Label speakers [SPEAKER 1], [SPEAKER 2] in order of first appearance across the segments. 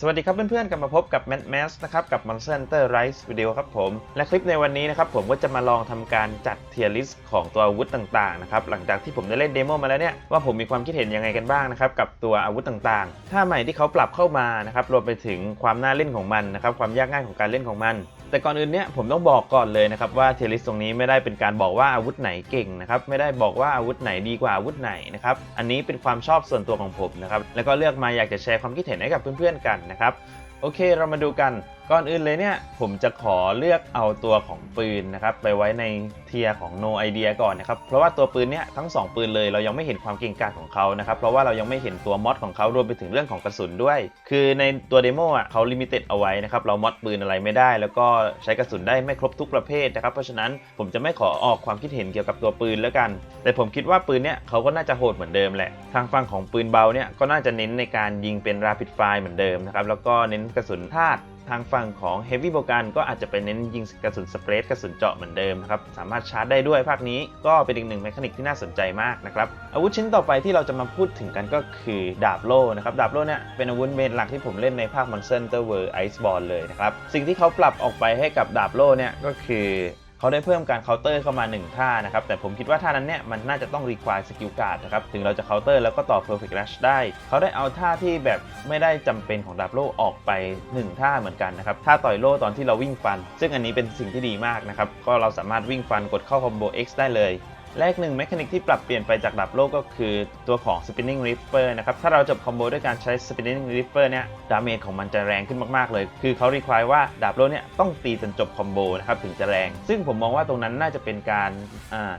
[SPEAKER 1] สวัสดีครับเพื่อนๆกลับมาพบกับ Mad m a s นะครับกับ Monster Hunter Rise วิดีโอครับผม และคลิปในวันนี้นะครับผมก็จะมาลองทำการจัดเทียร์ลิสต์ของตัวอาวุธต่างๆนะครับหลังจากที่ผมได้เล่นเดโมมาแล้วเนี่ยว่าผมมีความคิดเห็นยังไงกันบ้างนะครับกับตัวอาวุธต่างๆ ถ้าใหม่ที่เขาปรับเข้ามานะครับรวมไปถึงความน่าเล่นของมันนะครับความยากง่ายของการเล่นของมัน แต่ก่อนอื่นเนี่ยผมต้องบอกก่อนเลยนะครับว่าเทลิสตรงนี้ไม่ได้เป็นการบอกว่าอาวุธไหนเก่งนะครับไม่ได้บอกว่าอาวุธไหนดีกว่าอาวุธไหนนะครับอันนี้เป็นความชอบส่วนตัวของผมนะครับแล้วก็เลือกมาอยากจะแชร์ความคิดเห็นให้กับเพื่อนๆกันนะครับโอเคเรามาดูกัน ก่อนอื่นเลยเนี่ยผมจะขอเลือกเอาตัวของปืนนะครับไปไว้ในเทียของ no idea ก่อนนะครับเพราะว่าตัวปืนเนี่ยทั้งสองปืนเลยเรายังไม่เห็นความเก่งกาจของเขานะครับเพราะว่าเรายังไม่เห็นตัวมอดของเขารวมไปถึงเรื่องของกระสุนด้วย คือในตัวเดโมอะเขาลิมิเต็ดเอาไว้นะครับเรามอดปืนอะไรไม่ได้ แล้วก็ใช้กระสุนได้ไม่ครบทุกประเภทนะครับเพราะฉะนั้นผมจะไม่ขอออกความคิดเห็นเกี่ยวกับตัวปืนแล้วกัน แต่ผมคิดว่าปืนเนี่ยเขาก็น่าจะโหดเหมือนเดิมแหละทางฝั่งของปืนเบาเนี่ยก็น่าจะเน้นในการยิงเป็น rapid fire เหมือนเดิมนะครับแล้วก็เน้นกระสุนธาตุ ทางฝั่งของ Heavy b o g a n ก็อาจจะไปเน้นยิงกระสุนสเปรดกระสุนเจาะเหมือนเดิมนะครับ สามารถชาร์จได้ด้วยภาคนี้ก็เป็นอีกหนึ่งแมคานิกที่น่าสนใจมากนะครับ อาวุธชิ้นต่อไปที่เราจะมาพูดถึงกันก็คือดาบโล่นะครับ ดาบโล่เนี่ยเป็นอาวุธเมนหลักที่ผมเล่นในภาค Monster Hunter World Iceborne เลยนะครับ สิ่งที่เขาปรับออกไปให้กับดาบโล่เนี่ยก็คือ เขาได้เพิ่มการเคาน์เตอร์เข้ามา 1 ท่านะครับ แต่ผมคิดว่าท่านั้นเนี่ยมันน่าจะต้องรีควายสกิลการ์ดนะครับ ถึงเราจะเคาน์เตอร์แล้วก็ต่อ perfect rush ได้ เขาได้เอาท่าที่แบบไม่ได้จำเป็นของดาบโลออกไป 1 ท่าเหมือนกันนะครับ ท่าต่อยโลตอนที่เราวิ่งฟัน ซึ่งอันนี้เป็นสิ่งที่ดีมากนะครับ ก็เราสามารถวิ่งฟันกดเข้าคอมโบ X ได้เลย และอีกหนึ่งเมคานิกที่ปรับเปลี่ยนไปจากดาบโลกก็คือตัวของ Spinning Reaper นะครับ ถ้าเราจบคอมโบด้วยการใช้ Spinning Reaper เนี่ย ดาเมจของมันจะแรงขึ้นมาก ๆ เลย คือเขารีควายว่าดาบโลกเนี่ยต้องตีจนจบคอมโบนะครับถึงจะแรง ซึ่งผมมองว่าตรงนั้นน่าจะเป็นการ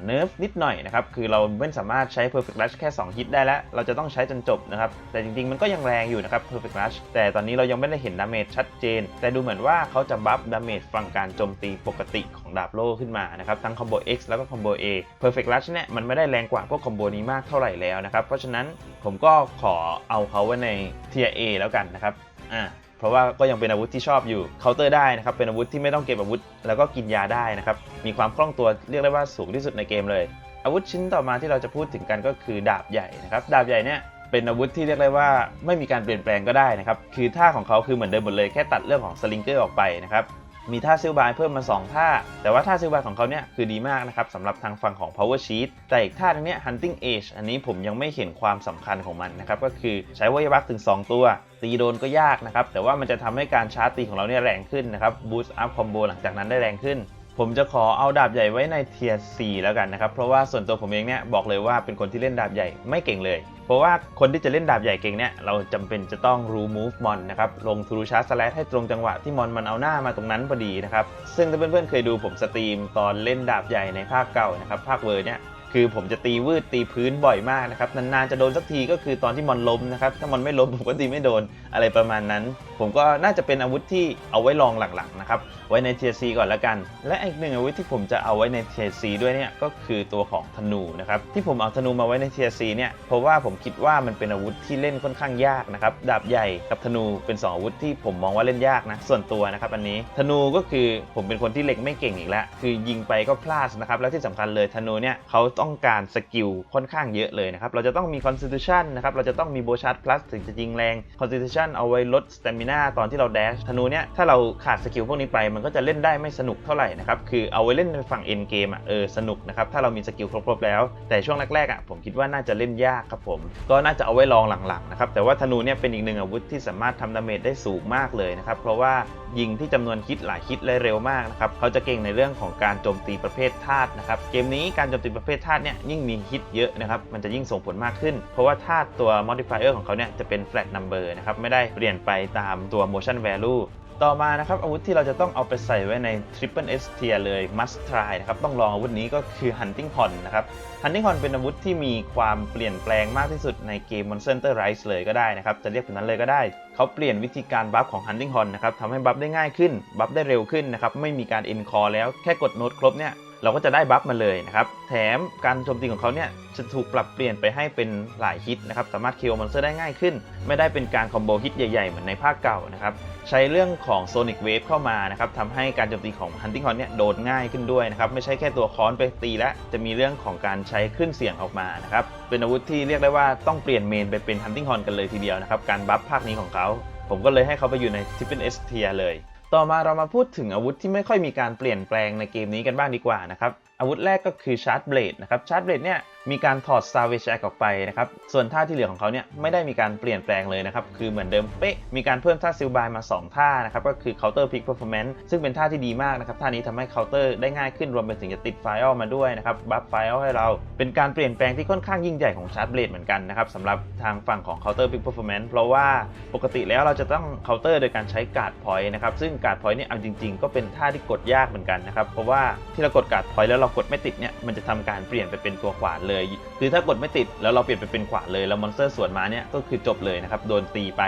[SPEAKER 1] เนิร์ฟนิดหน่อยนะครับ คือเราไม่สามารถใช้ Perfect Rush แค่ 2 ฮิตได้แล้ว เราจะต้องใช้จนจบนะครับ แต่จริง ๆ มันก็ยังแรงอยู่นะครับ Perfect Rush แต่ตอนนี้เรายังไม่ได้เห็นดาเมจชัดเจน แต่ดูเหมือนว่าเขาจะบัฟดาเมจฝั่งการโจมตีปกติของดาบโล่ขึ้นมานะครับทั้งคอมโบ X แล้วก็คอมโบ A Perfect Rush เนี่ยมันไม่ได้แรงกว่าพวกคอมโบนี้มากเท่าไหร่แล้วนะครับเพราะฉะนั้นผมก็ขอเอาเขาไว้ใน Tier A แล้วกันนะครับอ่าเพราะว่าก็ยังเป็นอาวุธที่ชอบอยู่เคาน์เตอร์ได้นะครับเป็นอาวุธที่ไม่ต้องเก็บอาวุธ แล้วก็กินยาได้นะครับมีความคล่องตัวเรียกได้ว่าสูงที่สุดในเกมเลย อาวุธชิ้นต่อมาที่เราจะพูดถึงกันก็คือดาบใหญ่นะครับดาบใหญ่เนี่ยเป็นอาวุธที่เรียกได้ว่าไม่มีการเปลี่ยนแปลงก็ได้นะครับ คือท่าของเขาคือเหมือนเดิมหมดเลยแค่ตัดเรื่องของสลิงเกอร์ออกไปนะครับ มีท่าซิลบายเพิ่มมา 2 ท่า แต่ว่าท่าซิลบายของเขาเนี่ยคือดีมากนะครับสำหรับทางฝั่งของ power sheet แต่อีกท่านึงเนี่ย hunting age อันนี้ผมยังไม่เห็นความสำคัญของมันนะครับ ก็คือใช้วัยวักถึง 2 ตัว ตีโดนก็ยากนะครับ แต่ว่ามันจะทำให้การชาร์จตีของเราเนี่ยแรงขึ้นนะครับ boost up combo หลังจากนั้นได้แรงขึ้นผมจะขอเอาดาบใหญ่ไว้ในเทียร์4แล้วกันนะครับ เพราะว่าส่วนตัวผมเองเนี่ยบอกเลยว่าเป็นคนที่เล่นดาบใหญ่ไม่เก่งเลย เพราะว่าคนที่จะเล่นดาบใหญ่เก่งเนี่ยเราจำเป็นจะต้องรู้ move มอนนะครับลงทูรูชาร์สแลให้ตรงจังหวะที่มอนมันเอาหน้ามาตรงนั้นพอดีนะครับซึ่งถ้าเพื่อนๆเคยดูผมสตรีมตอนเล่นดาบใหญ่ในภาคเก่านะครับภาคเวอร์เนี่ยคือผมจะตีวืดตีพื้นบ่อยมากนะครับนานๆจะโดนสักทีก็คือตอนที่มอนล้มนะครับถ้ามอนไม่ล้มผมก็ตีไม่โดนอะไรประมาณนั้น ผมก็น่าจะเป็นอาวุธที่เอาไว้ลองหลังๆนะครับไว้ในเทียซีก่อนละกัน และอีกหนึ่งอาวุธที่ผมจะเอาไว้ในเทียซีด้วยเนี่ยก็คือตัวของธนูนะครับที่ผมเอาธนูมาไว้ในเทียซีเนี่ยเพราะว่าผมคิดว่ามันเป็นอาวุธที่เล่นค่อนข้างยากนะครับดาบใหญ่กับธนูเป็นสองอาวุธที่ผมมองว่าเล่นยากนะส่วนตัวนะครับอันนี้ธนูก็คือผมเป็นคนที่เล็งไม่เก่งอีกแล้วคือยิงไปก็พลาดนะครับแล้วที่สำคัญเลยธนูเนี่ยเขาต้องการสกิลค่อนข้างเยอะเลยนะครับเราจะต้องมี constitution นะครับเราจะต้องมีโบชาร์ด plus ถึงจะยิงแรง constitution เอาไว้ลด stamina ตอนที่เราแดชธนูเนี่ยถ้าเราขาดสกิลพวกนี้ไปมันก็จะเล่นได้ไม่สนุกเท่าไหร่นะครับคือเอาไว้เล่นในฝั่งเอ็นเกมอะเออสนุกนะครับถ้าเรามีสกิลครบๆแล้ว แต่ช่วงแรกๆอะผมคิดว่าน่าจะเล่นยากครับผมก็น่าจะเอาไว้ลองหลังๆนะครับแต่ว่าธนูเนี่ยเป็นอีกหนึ่งอาวุธที่สามารถทำดาเมจได้สูงมากเลยนะครับเพราะว่ายิงที่จำนวนคิดหลายคิดและเร็วมากนะครับเขาจะเก่งในเรื่องของการโจมตีประเภทธาตุนะครับเกมนี้การโจมตีประเภทธาตุเนี่ยยิ่งมีคิดเยอะนะครับมันจะยิ่งส่งผลมากขึ้น เพราะว่าธาตุตัว modifier ของเขาเนี่ยจะเป็น flat number นะครับไม่ได้เปลี่ยนไปตามตัว motion value ต่อมานะครับอาวุธที่เราจะต้องเอาไปใส่ไว้ใน Triple S tier เลย must try นะครับต้องลองอาวุธนี้ก็คือ Hunting Horn นะครับ Hunting Horn เป็นอาวุธที่มีความเปลี่ยนแปลงมากที่สุดในเกม Monster Hunter Rise เลยก็ได้นะครับ จะเรียกแบบนั้นเลยก็ได้ เขาเปลี่ยนวิธีการบัฟของ Hunting Horn นะครับทำให้บัฟได้ง่ายขึ้น บัฟได้เร็วขึ้นนะครับไม่มีการ end call แล้วแค่กดโน้ตครบเนี่ย เราก็จะได้บัฟมาเลยนะครับ แถมการโจมตีของเขาเนี่ยจะถูกปรับเปลี่ยนไปให้เป็นหลายฮิตนะครับ สามารถเคิวมอนสเตอร์ได้ง่ายขึ้น ไม่ได้เป็นการคอมโบฮิตใหญ่ๆ เหมือนในภาคเก่านะครับ ใช้เรื่องของ Sonic Wave เข้ามานะครับทำให้การโจมตีของ Hunting Horn เนี่ยโดนง่ายขึ้นด้วยนะครับ ไม่ใช่แค่ตัวค้อนไปตีแล้วจะมีเรื่องของการใช้คลื่นเสียงออกมานะครับ เป็นอาวุธที่เรียกได้ว่าต้องเปลี่ยนเมนไปเป็น Hunting Horn กันเลยทีเดียวนะครับ การบัฟภาคนี้ของเขา ผมก็เลยให้เขาไปอยู่ใน Triple S tier เลย ต่อมาเรามาพูดถึงอาวุธที่ไม่ค่อยมีการเปลี่ยนแปลงในเกมนี้กันบ้างดีกว่านะครับ อาวุธแรกก็คือชาร์จเบลดนะครับ ชาร์จเบลดเนี่ย มีการถอด s a v a g e Axe ออกไปนะครับ ส่วนท่าที่เหลือของเขาเนี่ยไม่ได้มีการเปลี่ยนแปลงเลยนะครับ คือเหมือนเดิมเป๊ะ มีการเพิ่มท่าซิลบายมา 2 ท่านะครับ ก็คือ counter pick performance ซึ่งเป็นท่าที่ดีมากนะครับ ท่านี้ทำให้ counter ได้ง่ายขึ้นรวมไปถึงจะติดไฟล์มาด้วยนะครับ บัฟไฟล์ให้เรา เป็นการเปลี่ยนแปลงที่ค่อนข้างยิ่งใหญ่ของชาร์ b เบลดเหมือนกันนะครับสำหรับทางฝั่งของ counter pick performance เพราะว่าปกติแล้วเราจะต้อง counter โดยการใช้การ์ดพอยต์นะครับ ซึ่งการ์ดพอยต์เนี่ยเอาจริง ๆ ก็เป็นท่าที่กดยากเหมือนกันนะครับ เพราะว่าที่เรากดการ์ดพอยต์แล้วเรากดไม่ติดเนี่ยมันจะทำการเปลี่ยนไปเป็นตัวขวานเลยคือถ้ากดไม่ติดแล้วเราเปลี่ยนไปเป็นขวานเลยแล้วมอนสเตอร์สวนมาเนี่ยก็คือจบเลยนะครับโดนตีไป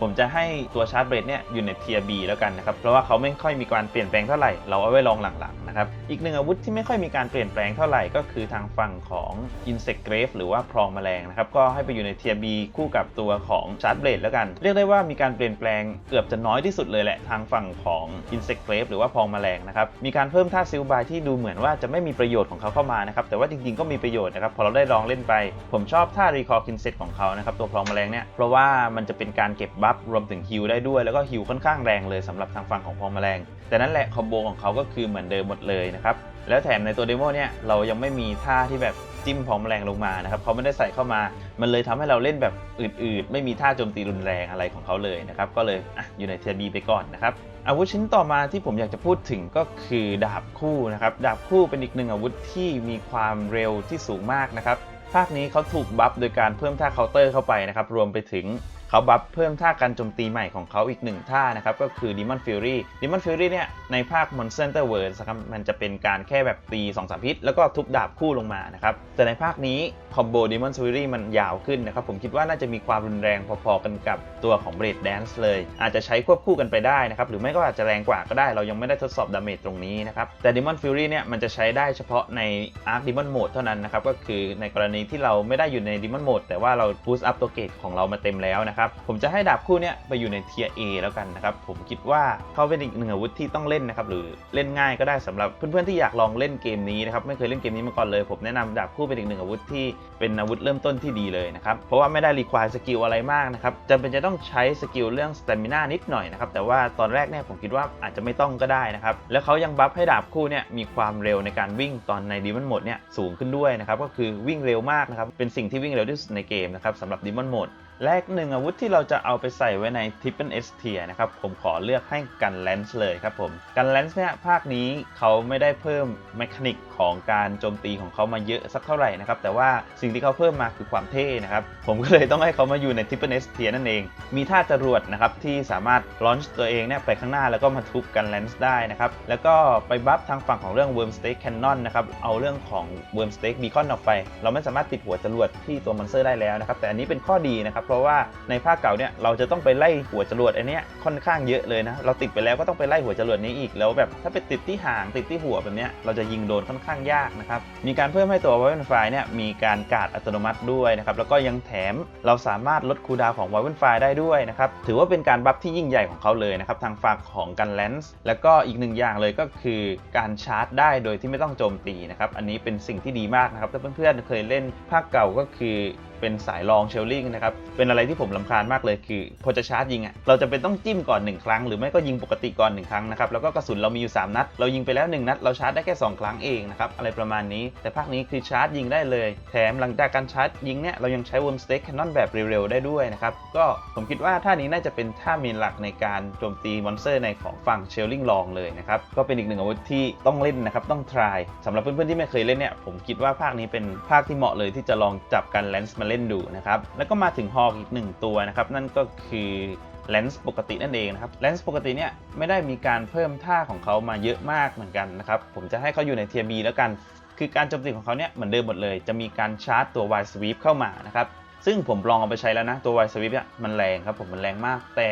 [SPEAKER 1] ผมจะให้ตัวชาร์จเบรดเนี่ยอยู่ในเทียบีแล้วกันนะครับเพราะว่าเขาไม่ค่อยมีการเปลี่ยนแปลงเท่าไหร่เราเอาไว้ลองหลังๆ นะครับ อีกหนึ่งอาวุธที่ไม่ค่อยมีการเปลี่ยนแปลงเท่าไหร่ก็คือทางฝั่งของ Insect Grave หรือว่าพรองแมลงนะครับ ก็ให้ไปอยู่ในเทียบีคู่กับตัวของชาร์จเบรดแล้วกัน เรียกได้ว่ามีการเปลี่ยนแปลงเกือบจะน้อยที่สุดเลยแหละทางฝั่งของ Insect Grave หรือว่าพรองแมลงนะครับ มีการเพิ่มท่าซิลบายที่ดูเหมือนว่าจะไม่มีประโยชน์ของเขาเข้ามานะครับ แต่ว่าจริงๆก็มีประโยชน์นะครับ พอเราได้ลองเล่นไป ผมชอบท่า Recall Kinset ของเขานะครับ ตัวพรองแมลงเนี่ย เพราะว่ามันจะเป็นการเก็บบัฟรวมถึงฮิลได้ด้วย แล้วก็ฮิลค่อนข้างแรงเลยสำหรับทางฝั่งของพรองแมลง แต่นั่นแหละคอมโบของเขาก็คือเหมือนเดิมหมดเลยนะครับ แล้วแถมในตัวเดโมเนี่ยเรายังไม่มีท่าที่แบบจิ้มพร้อมแรงลงมานะครับเขาไม่ได้ใส่เข้ามา มันเลยทำให้เราเล่นแบบอืดๆ ไม่มีท่าโจมตีรุนแรงอะไรของเขาเลยนะครับ ก็เลยออยู่ในเทียบีไปก่อนนะครับ อาวุธชิ้นต่อมาที่ผมอยากจะพูดถึงก็คือดาบคู่นะครับ ดาบคู่เป็นอีกหนึ่งอาวุธที่มีความเร็วที่สูงมากนะครับ ภาคนี้เขาถูกบัฟโดยการเพิ่มท่าเคาน์เตอร์เข้าไปนะครับ รวมไปถึง เขาบัฟเพิ่มท่าการโจมตีใหม่ของเขาอีกหนึ่งท่านะครับ ก็คือ Demon Fury Demon Fury เนี่ย ในภาค Monster Hunter World นะครับมันจะเป็นการแค่แบบตี2 3พิษ แล้วก็ทุบดาบคู่ลงมานะครับ แต่ในภาคนี้คอมโบ Demon Fury มันยาวขึ้นนะครับ ผมคิดว่าน่าจะมีความรุนแรงพอๆกันกับตัวของ Blade Dance เลย อาจจะใช้ควบคู่กันไปได้นะครับ หรือไม่ก็อาจจะแรงกว่าก็ได้ เรายังไม่ได้ทดสอบดาเมจตรงนี้นะครับ แต่ Demon Fury เนี่ยมันจะใช้ได้เฉพาะใน Arc Demon Mode เท่านั้นนะครับก็คือในกรณีที่เราไม่ได้อยู่ใน Demon Mode แต่ว่าเรา boost up ตัวเกรดของเรามาเต็มแล้วนะครับ ผมจะให้ดาบคู่นี่ยไปอยู่ในเทีย A แล้วกันนะครับ ผมคิดว่าเขาเป็นอีกหนึ่งอาวุธที่ต้องเล่นนะครับหรือเล่นง่ายก็ได้สำหรับเพื่อนๆที่อยากลองเล่นเกมนี้นะครับไม่เคยเล่นเกมนี้มาก่อนเลย ผมแนะนำดาบคู่เป็นอีกหนึ่งอาวุธที่เป็นอาวุธเริ่มต้นที่ดีเลยนะครับเพราะว่าไม่ได้รีควายสกิลอะไรมากนะครับจำเป็นจะต้องใช้สกิลเรื่องสเตมินานิดหน่อยนะครับแต่ว่าตอนแรกเนี่ยผมคิดว่าอาจจะไม่ต้องก็ได้นะครับแล้วเขายังบัฟให้ดาบคู่เนี่ยมีความเร็วในการวิ่งตอนในดีมอนโหมดเนี่ยสูงขึ้นด้วยนะครับก็คือวิ่งเร็วมากนะครับเป็นสิ่งที่วิ่งเร็วที่สุดในเกมนะครับสำหรับดีมอนโหมด และอีกหนึ่งอาวุธที่เราจะเอาไปใส่ไว้ใน Triple S tier นะครับ ผมขอเลือกให้กันแลนส์เลยครับผม กันแลนส์เนี่ยภาคนี้เขาไม่ได้เพิ่มแมคานิกของการโจมตีของเขามาเยอะสักเท่าไหร่นะครับ แต่ว่าสิ่งที่เขาเพิ่มมาคือความเท่นะครับ ผมก็เลยต้องให้เขามาอยู่ใน Triple S tier นั่นเอง มีท่าจรวดนะครับที่สามารถลอนช์ตัวเองเนี่ยไปข้างหน้าแล้วก็มาทุบกันแลนส์ได้นะครับ แล้วก็ไปบัฟทางฝั่งของเรื่อง Worm Stake Cannon นะครับ เอาเรื่องของ Worm Stake Beacon ออกไป เราไม่สามารถติดหัวจรวดที่ตัวมอนสเตอร์ได้แล้วนะครับ แต่อันนี้เป็นข้อดีนะครับเพราะว่าในภาคเก่าเนี่ยเราจะต้องไปไล่หัวจรวดอันเนี้ยค่อนข้างเยอะเลยนะ เราติดไปแล้วก็ต้องไปไล่หัวจรวดนี้อีกแล้วแบบถ้าไปติดที่หางติดที่หัวแบบเนี้ยเราจะยิงโดนค่อนข้างยากนะครับมีการเพิ่มให้ตัว w i เ e n f i เนี่ยมีการกาดอัตโนมัติด้วยนะครับแล้วก็ยังแถมเราสามารถลดคูดาวของ w i เ e n f i ได้ด้วยนะครับถือว่าเป็นการบัฟที่ยิ่งใหญ่ของเขาเลยนะครับทางฝั่งของกันแลนส์แล้วก็อีกหนึ่งอย่างเลยก็คือการชาร์จได้โดยที่ไม่ต้องโจมตีนะครับอันนี้เป็นสิ่งที่ดีมากนะครับถ้าเพื่อนๆเคยเล่นภาคเก่าก็คือเป็นสายรองเชลลิงนะครับ เป็นอะไรที่ผมลำคาญมากเลยคือ พอจะชาร์จยิงอะ่ะเราจะเป็นต้องจิ้มก่อน 1 ครั้ง หรือไม่ก็ยิงปกติก่อน 1 ครั้งนะครับ แล้วก็กระสุนเรามีอยู่ 3 นัด เรายิงไปแล้ว 1 นัด เราชาร์จได้แค่ 2 ครั้งเองนะครับ อะไรประมาณนี้ แต่ภาคนี้คือชาร์จยิงได้เลย แถมหลังจากการชาร์จยิงเนี่ยเรายังใช้วอมสเต็กแคนนอนแบบเร็วๆได้ด้วยนะครับ ก็ผมคิดว่าท่านี้น่าจะเป็นท่าเมนหลักในการโจมตีมอนสเตอร์ในของฝั่งเชลลิงลองเลยนะครับ ก็เป็นอีกหนึ่งอาวุธที่ต้องเล่นนะครับ ต้อง try สำหรับเพื่อนๆที่ไม่เคยเล่นเนี่ยผมคิดว่าภาคนี้เป็นภาคที่เหมาะเลยที่จะลองจับกันแลนส์มาเล่นดูนะครับ แล้วก็มาถึงฮอกอีกหนึ่งตัวนะครับ นั่นก็คือเลนส์ปกตินั่นเองนะครับเลนส์ปกติเนี่ยไม่ได้มีการเพิ่มท่าของเขามาเยอะมากเหมือนกันนะครับ ผมจะให้เขาอยู่ในเทียบีแล้วกัน คือการโจมตีของเขาเนี่ยเหมือนเดิมหมดเลย จะมีการชาร์จตัว Y Sweep เข้ามานะครับ ซึ่งผมลองเอาไปใช้แล้วนะ ตัว Y Sweep เนี่ยมันแรงครับผมมันแรงมากแต่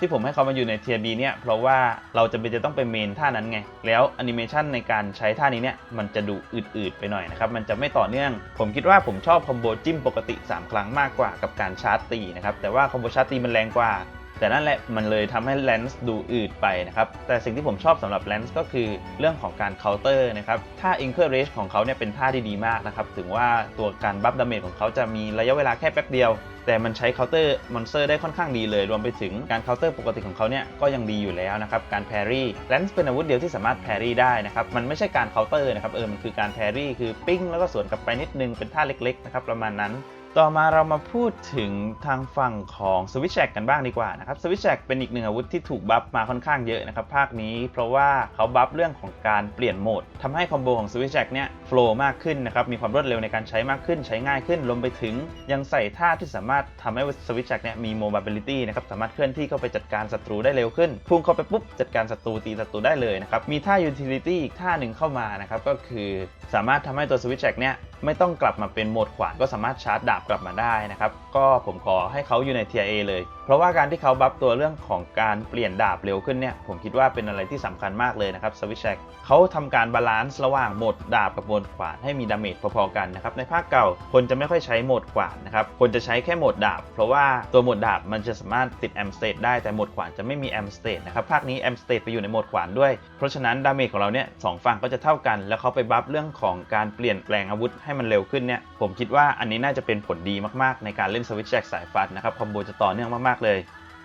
[SPEAKER 1] ที่ผมให้เขามาอยู่ในเทียบีเนี่ยเพราะว่าเราจะเป็นจะต้องไปเมนท่านั้นไง แล้วแอนิเมชันในการใช้ท่านี้เนี่ยมันจะดูอืดๆไปหน่อยนะครับ มันจะไม่ต่อเนื่อง ผมคิดว่าผมชอบคอมโบจิ้มปกติ 3 ครั้งมากกว่ากับการชาร์จตีนะครับแต่ว่าคอมโบชาร์จตีมันแรงกว่า แต่นั่นแหละมันเลยทำให้แลนส์ดูอืดไปนะครับ แต่สิ่งที่ผมชอบสำหรับแลนส์ก็คือเรื่องของการเคาน์เตอร์นะครับท่า encourage ของเขาเนี่ยเป็นท่าที่ดีมากนะครับ ถึงว่าตัวการบัฟดาเมจของเขาจะมีระยะเวลาแค่แป๊บเดียว แต่มันใช้เคาน์เตอร์มอนสเตอร์ได้ค่อนข้างดีเลย รวมไปถึงการเคาน์เตอร์ปกติของเขาเนี่ยก็ยังดีอยู่แล้วนะครับ การแพรี่แลนส์เป็นอาวุธเดียวที่สามารถแพรี่ได้นะครับ มันไม่ใช่การเคาน์เตอร์นะครับเออมันคือการแพรี่คือปิ้งแล้วก็สวนกลับไปนิดนึงเป็นท่าเล็กๆนะครับประมาณนั้น ต่อมาเรามาพูดถึงทางฝั่งของสวิตช์แ c กกันบ้างดีกว่านะครับสวิตช์แ c กเป็นอีกหนึ่งอาวุธที่ถูกบัฟมาค่อนข้างเยอะนะครับภาคนี้ เพราะว่าเขาบัฟเรื่องของการเปลี่ยนโหมดทำให้คอมโบของสวิตช์แ c กเนี่ยโฟล์มากขึ้นนะครับมีความรวดเร็วในการใช้มากขึ้น ใช้ง่ายขึ้นรวมไปถึงยังใส่ท่าที่สามารถทำให้สวิตช์แ c กเนี่ยมีโมบิลิตี้นะครับสามารถเคลื่อนที่เข้าไปจัดการศัตรูได้เร็วขึ้นพุ่งเข้าไปปุ๊บจัดการศัตรูตีศัตรูได้เลยนะครับมีท่ายูทิลิตี้อีกท่าหนึ่งเข้ามานะครับก็คือสามารถทำให้ตัวสวิตช์แ c กเนี่ย ไม่ต้องกลับมาเป็นโหมดขวานก็สามารถชาร์จดาบกลับมาได้นะครับ ก็ผมขอให้เขาอยู่ในเทียเอเลย ราะว่าการที่เขาบัฟตัวเรื่องของการเปลี่ยนดาบเร็วขึ้นเนี่ยผมคิดว่าเป็นอะไรที่สำคัญมากเลยนะครับสวิชแชกเขาทำการบาลานซ์ระหว่างโหมดดาบกับโหมดขวานให้มีดาเมจพอๆกันนะครับในภาคเก่าคนจะไม่ค่อยใช้โหมดขวานนะครับคนจะใช้แค่โหมดดาบ เพราะว่าตัวโหมดดาบมันจะสามารถติดแอมสเตตได้แต่โหมดขวานจะไม่มีแอมสเตตนะครับภาคนี้แอมสเตตไปอยู่ในโหมดขวานด้วย เพราะฉะนั้นดาเมจของเราเนี่ยสองฝั่งก็จะเท่ากัน แล้วเขาไปบัฟเรื่องของการเปลี่ยนแปลงอาวุธให้มันเร็วขึ้นเนี่ยผมคิดว่าอันนี้น่าจะเป็นผลดีมากๆ ในการเล่นสวิตช์แจ็คสายฟันนะครับคอมโบจะต่อเนื่องมากเลย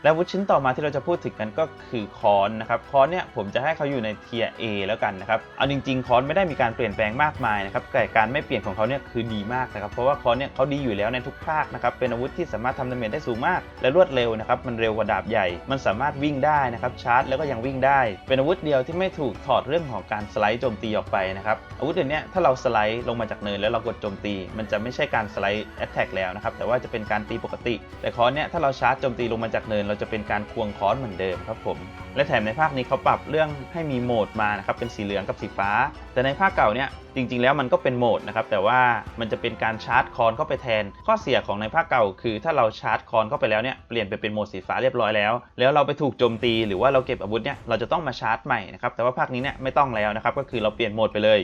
[SPEAKER 1] และอาวุธชิ้นต่อมาที่เราจะพูดถึงกันก็คือคอนนะครับคอนเนี่ยผมจะให้เขาอยู่ในเทีย A แล้วกันนะครับเอาจริงๆคอนไม่ได้มีการเปลี่ยนแปลงมากมายนะครับแต่การไม่เปลี่ยนของเขาเนี่ยคือดีมากนะครับเพราะว่าคอนเนี่ยเขาดีอยู่แล้วในทุกภาคนะครับเป็นอาวุธที่สามารถทำดาเมจได้สูงมาก และรวดเร็วนะครับมันเร็วกว่าดาบใหญ่ มันสามารถวิ่งได้นะครับชาร์จแล้วก็ยังวิ่งได้ เป็นอาวุธเดียวที่ไม่ถูกถอดเรื่องของการสไลด์โจมตีออกไปนะครับอาวุธเดี๋ยวนี้ถ้าเราสไลด์ลงมาจากเนินแล้วเรากดโจมตี มันจะไม่ใช่การสไลด์แอตแทกแล้วนะครับแต่ว่าจะเป็นการตีปกติ แต่คอนเนี่ยถ้าเราชาร์จโจมตีลงมาจากเนินเราจะเป็นการควงค้อนเหมือนเดิมครับผม และแถมในภาคนี้เขาปรับเรื่องให้มีโหมดมานะครับเป็นสีเหลืองกับสีฟ้า แต่ในภาคเก่าเนี่ยจริงๆ แล้วมันก็เป็นโหมดนะครับแต่ว่ามันจะเป็นการชาร์จคอนเข้าไปแทน ข้อเสียของในภาคเก่าคือถ้าเราชาร์จคอนเข้าไปแล้วเนี่ยเปลี่ยนไปเป็นโหมดสีฟ้าเรียบร้อยแล้ว แล้วเราไปถูกโจมตีหรือว่าเราเก็บอาวุธเนี่ยเราจะต้องมาชาร์จใหม่นะครับแต่ว่าภาคนี้เนี่ยไม่ต้องแล้วนะครับก็คือเราเปลี่ยนโหมดไปเลย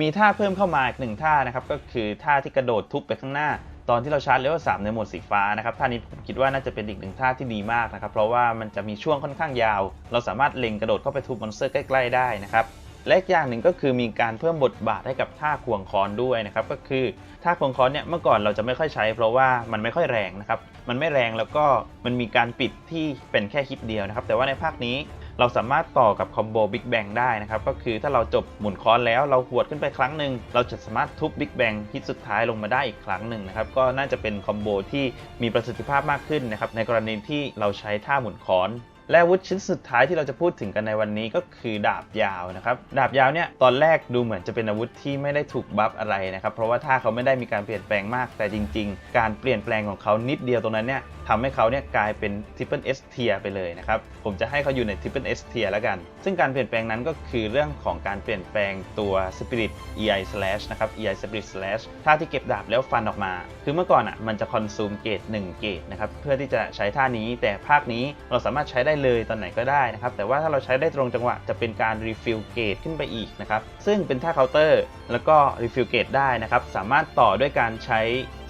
[SPEAKER 1] มีท่าเพิ่มเข้ามาอีกหนึ่งท่านะครับก็คือท่าที่กระโดดทุบไปข้างหน้า ตอนที่เราชาร์จเลเวล3ในโหมดสีฟ้านะครับท่านี้ผมคิดว่าน่าจะเป็นอีกหนึ่งท่าที่ดีมากนะครับเพราะว่ามันจะมีช่วงค่อนข้างยาว เราสามารถเล็งกระโดดเข้าไปทุบมอนสเตอร์ใกล้ ๆ ได้นะครับและอีกอย่างหนึ่งก็คือมีการเพิ่มบทบาทให้กับท่าควงคอนด้วยนะครับก็คือท่าควงคอนเนี่ยเมื่อก่อนเราจะไม่ค่อยใช้ เพราะว่ามันไม่ค่อยแรงนะครับมันไม่แรงแล้วก็มันมีการปิดที่เป็นแค่ฮิตเดียวนะครับแต่ว่าในภาคนี้ เราสามารถต่อกับคอมโบบิ๊กแบงได้นะครับ ก็คือถ้าเราจบหมุนคอนแล้วเราหวดขึ้นไปครั้งหนึ่งเราจะสามารถทุบบิ๊กแบงฮิตสุดท้ายลงมาได้อีกครั้งหนึ่งนะครับ ก็น่าจะเป็นคอมโบที่มีประสิทธิภาพมากขึ้นนะครับ ในกรณีที่เราใช้ท่าหมุนคอนและอาวุธชิ้นสุดท้ายที่เราจะพูดถึงกันในวันนี้ก็คือดาบยาวนะครับดาบยาวเนี่ยตอนแรกดูเหมือนจะเป็นอาวุธที่ไม่ได้ถูกบัฟอะไรนะครับเพราะว่าถ้าเขาไม่ได้มีการเปลี่ยนแปลงมากแต่จริง ๆ การเปลี่ยนแปลงของเขานิดเดียวตรงนั้นเนี่ยทำให้เขาเนี่ยกลายเป็น Triple S Tier ไปเลยนะครับ ผมจะให้เขาอยู่ใน Triple S Tier แล้วกัน ซึ่งการเปลี่ยนแปลงนั้นก็คือเรื่องของการเปลี่ยนแปลงตัว Spirit EI Slash นะครับ EI Spirit Slash ท่าที่เก็บดาบแล้วฟันออกมา คือเมื่อก่อนอะมันจะคอนซูมเกต1เกตนะครับ เพื่อที่จะใช้ท่านี้ แต่ภาคนี้เราสามารถใช้ได้เลยตอนไหนก็ได้นะครับ แต่ว่าถ้าเราใช้ได้ตรงจังหวะจะเป็นการรีฟิลเกตขึ้นไปอีกนะครับ ซึ่งเป็นท่าเคาน์เตอร์แล้วก็รีฟิลเกตได้นะครับ สามารถต่อด้วยการใช้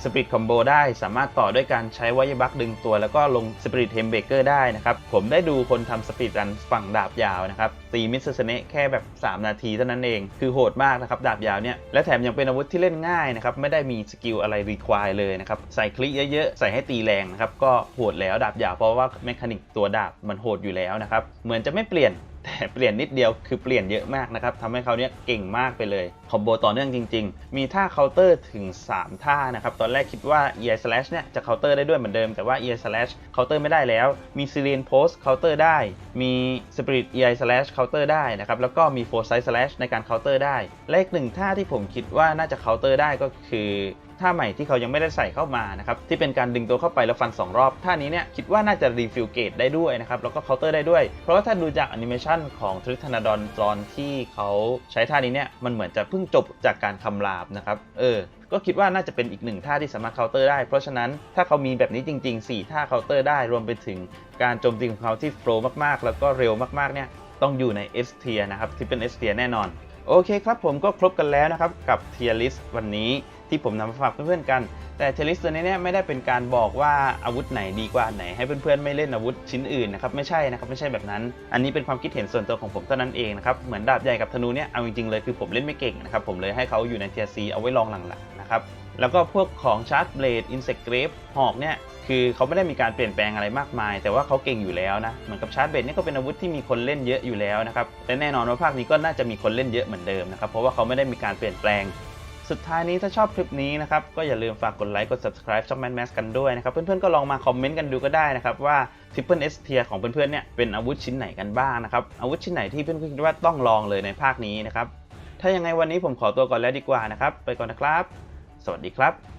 [SPEAKER 1] สปิริตคอมโบได้สามารถต่อด้วยการใช้วายบักดึงตัว แล้วก็ลงสปิริตเทมเบเกอร์ได้นะครับผมได้ดูคนทำสปิริตรันฝั่งดาบยาวนะครับตีมิสเซเนะแค่แบบ 3 นาทีเท่านั้นเอง คือโหดมากนะครับ ดาบยาวเนี่ยและแถมยังเป็นอาวุธที่เล่นง่ายนะครับไม่ได้มีสกิลอะไรรีควายเลยนะครับใส่คลิกเยอะๆ ใส่ให้ตีแรงนะครับก็โหดแล้วดาบยาวเพราะว่าเมคานิกตัวดาบมันโหดอยู่แล้วนะครับเหมือนจะไม่เปลี่ยน แต่เปลี่ยนนิดเดียวคือเปลี่ยนเยอะมากนะครับทำให้เขาเนี้ยเก่งมากไปเลยคอมโบต่อเนื่องจริง ๆ มีท่าเคาน์เตอร์ถึง 3 ท่านะครับ ตอนแรกคิดว่า EI slash เนี่ยจะเคาน์เตอร์ได้ด้วยเหมือนเดิม แต่ว่า EI slash เคาน์เตอร์ไม่ได้แล้ว มี Syrian post เคาน์เตอร์ได้ มี Spirit EI slash เคาน์เตอร์ได้นะครับ แล้วก็มี Foresight slash ในการเคาน์เตอร์ได้ และอีกหนึ่งท่าที่ผมคิดว่าน่าจะเคาน์เตอร์ได้ก็คือ ท่าใหม่ที่เขายังไม่ได้ใส่เข้ามานะครับที่เป็นการดึงตัวเข้าไปแล้วฟัน 2 รอบ ท่านี้เนี่ยคิดว่าน่าจะรีฟิลเกตได้ด้วยนะครับแล้วก็เคาน์เตอร์ได้ด้วย เพราะว่าถ้าดูจากแอนิเมชันของทริธนาดอนตอนที่เขาใช้ท่านี้เนี่ยมันเหมือนจะเพิ่งจบจากการคำรามนะครับเออก็คิดว่าน่าจะเป็นอีกหนึ่งท่าที่สามารถเคาน์เตอร์ได้ เพราะฉะนั้นถ้าเขามีแบบนี้จริง ๆ 4 ท่าเคาน์เตอร์ได้รวมไปถึงการโจมตีของเขาที่โฟล์มากๆ แล้วก็เร็วมากๆเนี่ยต้องอยู่ใน S tier นะครับที่เป็น S tier แน่นอน โอเคครับผมก็ครบกันแล้วนะครับกับ tier list วันนี้ ที่ผมนำมาฝากเพื่อนๆกัน แต่เทลิสตัวนี้เนี่ยไม่ได้เป็นการบอกว่าอาวุธไหนดีกว่าไหน ให้เพื่อนๆไม่เล่นอาวุธชิ้นอื่นนะครับไม่ใช่นะครับไม่ใช่แบบนั้น อันนี้เป็นความคิดเห็นส่วนตัวของผมเท่านั้นเองนะครับเหมือนดาบใหญ่กับธนูเนี่ยเอาจริงๆเลยคือผมเล่นไม่เก่งนะครับผมเลยให้เขาอยู่ในเทียซีเอาไว้ลองหลังๆนะครับแล้วก็พวกของชาร์จเบลดอินเสกเกรฟหอกเนี่ยคือเขาไม่ได้มีการเปลี่ยนแปลงอะไรมากมาย แต่ว่าเขาเก่งอยู่แล้วนะเหมือนกับชาร์จเบลดนี่ก็เป็นอาวุธที่มีคนเล่นเยอะอยู่แล้วนะครับและแน่นอนว่าภาคนี้ก็น่าจะมีคนเล่นเยอะเหมือนเดิมนะครับเพราะว่าเขาไม่ได้มีการเปลี่ยนแปลง สุดท้ายนี้ถ้าชอบคลิปนี้นะครับ ก็อย่าลืมฝากกดไลค์กด subscribe ช่องแมนแมสกันด้วยนะครับ เพื่อนๆก็ลองมาคอมเมนต์กันดูก็ได้นะครับว่า Triple S Tier ของเพื่อนๆเนี่ยเป็นอาวุธชิ้นไหนกันบ้างนะครับ อาวุธชิ้นไหนที่เพื่อนๆคิดว่าต้องลองเลยในภาคนี้นะครับ ถ้ายังไงวันนี้ผมขอตัวก่อนแล้วดีกว่านะครับ ไปก่อนนะครับ สวัสดีครับ